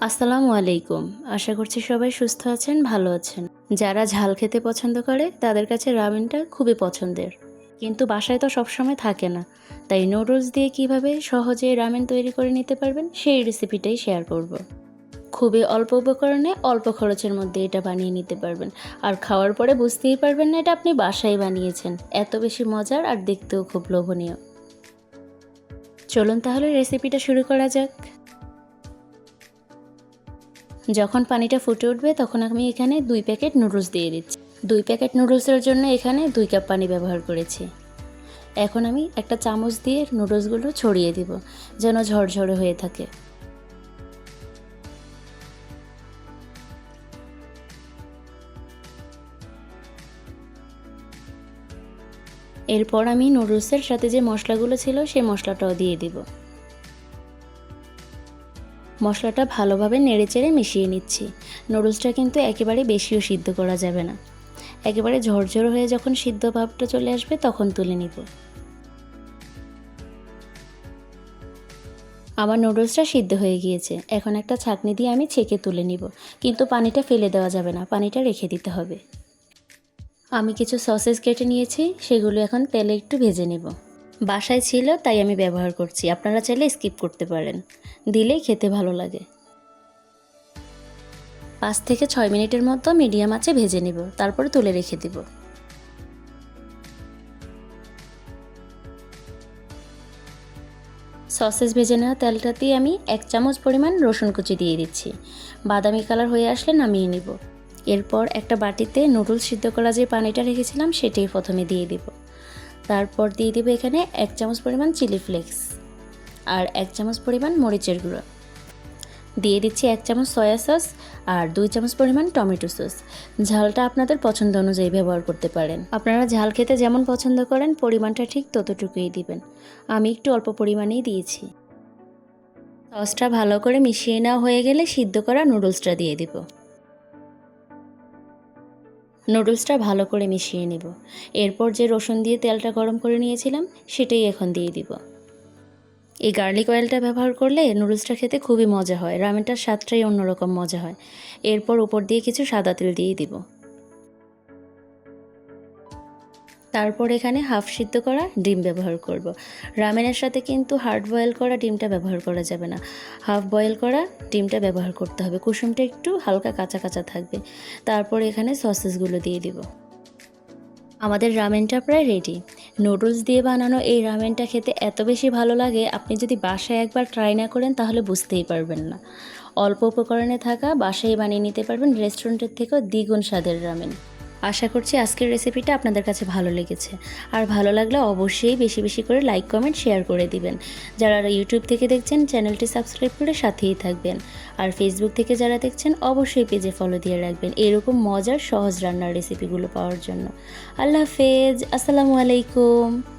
আসসালামু আলাইকুম। আশা করছি সবাই সুস্থ আছেন, ভালো আছেন। যারা ঝাল খেতে পছন্দ করে, তাদের কাছে রামেনটা খুবই পছন্দের। কিন্তু বাসায় তো সবসময় থাকে না। তাই নুডলস দিয়ে কীভাবে সহজে রামেন তৈরি করে নিতে পারবেন, সেই রেসিপিটাই শেয়ার করব। খুবই অল্প উপকরণে অল্প খরচের মধ্যে এটা বানিয়ে নিতে পারবেন। আর খাওয়ার পরে বুঝতেই পারবেন না এটা আপনি বাসায় বানিয়েছেন। এত বেশি মজার আর দেখতেও খুব লোভনীয়। চলুন তাহলে রেসিপিটা শুরু করা যাক। যখন পানিটা ফুটে উঠবে, তখন আমি এখানে দুই প্যাকেট নুডলস দিয়ে দিচ্ছি। দুই প্যাকেট নুডলসের জন্য এখানে দুই কাপ পানি ব্যবহার করেছি। এখন আমি একটা চামচ দিয়ে নুডলসগুলো ছড়িয়ে দিব, যেন ঝরঝরে হয়ে থাকে। এরপর আমি নুডলসের সাথে যে মশলাগুলো ছিল, সেই মশলাটাও দিয়ে দিব। মশলাটা ভালোভাবে নেড়েচেড়ে মিশিয়ে নিচ্ছি। নুডলসটা কিন্তু একেবারে বেশিও সিদ্ধ করা যাবে না। একেবারে ঝরঝর হয়ে যখন সিদ্ধ ভাবটা চলে আসবে তখন তুলে নিব। আমার নুডলসটা সিদ্ধ হয়ে গিয়েছে। এখন একটা ছাঁকনি দিয়ে আমি ছেঁকে তুলে নিব। কিন্তু পানিটা ফেলে দেওয়া যাবে না, পানিটা রেখে দিতে হবে। আমি কিছু সসেস কেটে নিয়েছি, সেগুলো এখন তেলে একটু ভেজে নেব। বাসায় ছিল, তাই আমি ব্যবহার করছি। আপনারা চাইলে স্কিপ করতে পারেন। দিলেই খেতে ভালো লাগে। পাঁচ থেকে ছয় মিনিটের মতো মিডিয়াম আঁচে ভেজে নেব। তারপরে তুলে রেখে দিব। সসেস ভেজে নেওয়া তেলটাতেই আমি এক চামচ পরিমাণ রসুন কুচি দিয়ে দিচ্ছি। বাদামি কালার হয়ে আসলে নামিয়ে নিব। এরপর একটা বাটিতে নুডলস সিদ্ধ করা যে পানিটা রেখেছিলাম, সেটাই প্রথমে দিয়ে দিব। তারপর দিয়ে দিব এখানে এক চামচ পরিমাণ চিলি ফ্লেক্স আর এক চামচ পরিমাণ মরিচের গুঁড়ো। দিয়ে দিচ্ছি এক চামচ সয়া সস আর দুই চামচ পরিমাণ টমেটো সস। ঝালটা আপনাদের পছন্দ অনুযায়ী ব্যবহার করতে পারেন। আপনারা ঝাল খেতে যেমন পছন্দ করেন, পরিমাণটা ঠিক ততটুকুই দিবেন। আমি একটু অল্প পরিমাণেই দিয়েছি। সসটা ভালো করে মিশিয়ে নেওয়া হয়ে গেলে সিদ্ধ করা নুডলসটা দিয়ে দিব। নুডলসটা ভালো করে মিশিয়ে নেব। এরপর যে রসুন দিয়ে তেলটা গরম করে নিয়েছিলাম, সেটাই এখন দিয়ে দিব। এই গার্লিক অয়েলটা ব্যবহার করলে নুডলসটা খেতে খুবই মজা হয় রামেনটার স্বাদটাই অন্যরকম মজা হয়। এরপর উপর দিয়ে কিছু সাদা তেল দিয়ে দিব। তারপর এখানে হাফ সিদ্ধ করা ডিম ব্যবহার করব। রামেনের সাথে কিন্তু হার্ড বয়েল করা ডিমটা ব্যবহার করা যাবে না। হাফ বয়েল করা ডিমটা ব্যবহার করতে হবে। কুসুমটা একটু হালকা কাঁচা কাঁচা থাকবে। তারপর এখানে সসেসগুলো দিয়ে দিব। আমাদের রামেনটা প্রায় রেডি নুডলস দিয়ে বানানো এই রামেনটা খেতে এত বেশি ভালো লাগে, আপনি যদি বাসায় একবার ট্রাই না করেন তাহলে বুঝতেই পারবেন না। অল্প উপকরণে থাকা বাসায় বানিয়ে নিতে পারবেন রেস্টুরেন্টের থেকেও দ্বিগুণ স্বাদের রামেন। আশা করছি আজকের রেসিপিটা আপনাদের কাছে ভালো লেগেছে। আর ভালো লাগলে অবশ্যই বেশি বেশি করে লাইক কমেন্ট শেয়ার করে দিবেন। যারা ইউটিউব থেকে দেখছেন চ্যানেলটি সাবস্ক্রাইব করে সাথেই থাকবেন। আর ফেসবুক থেকে যারা দেখছেন, অবশ্যই পেজে ফলো দিয়ে রাখবেন। এরকম মজার সহজ রান্নার রেসিপিগুলো পাওয়ার জন্য। আল্লাহ হাফেজ, আসসালামু আলাইকুম।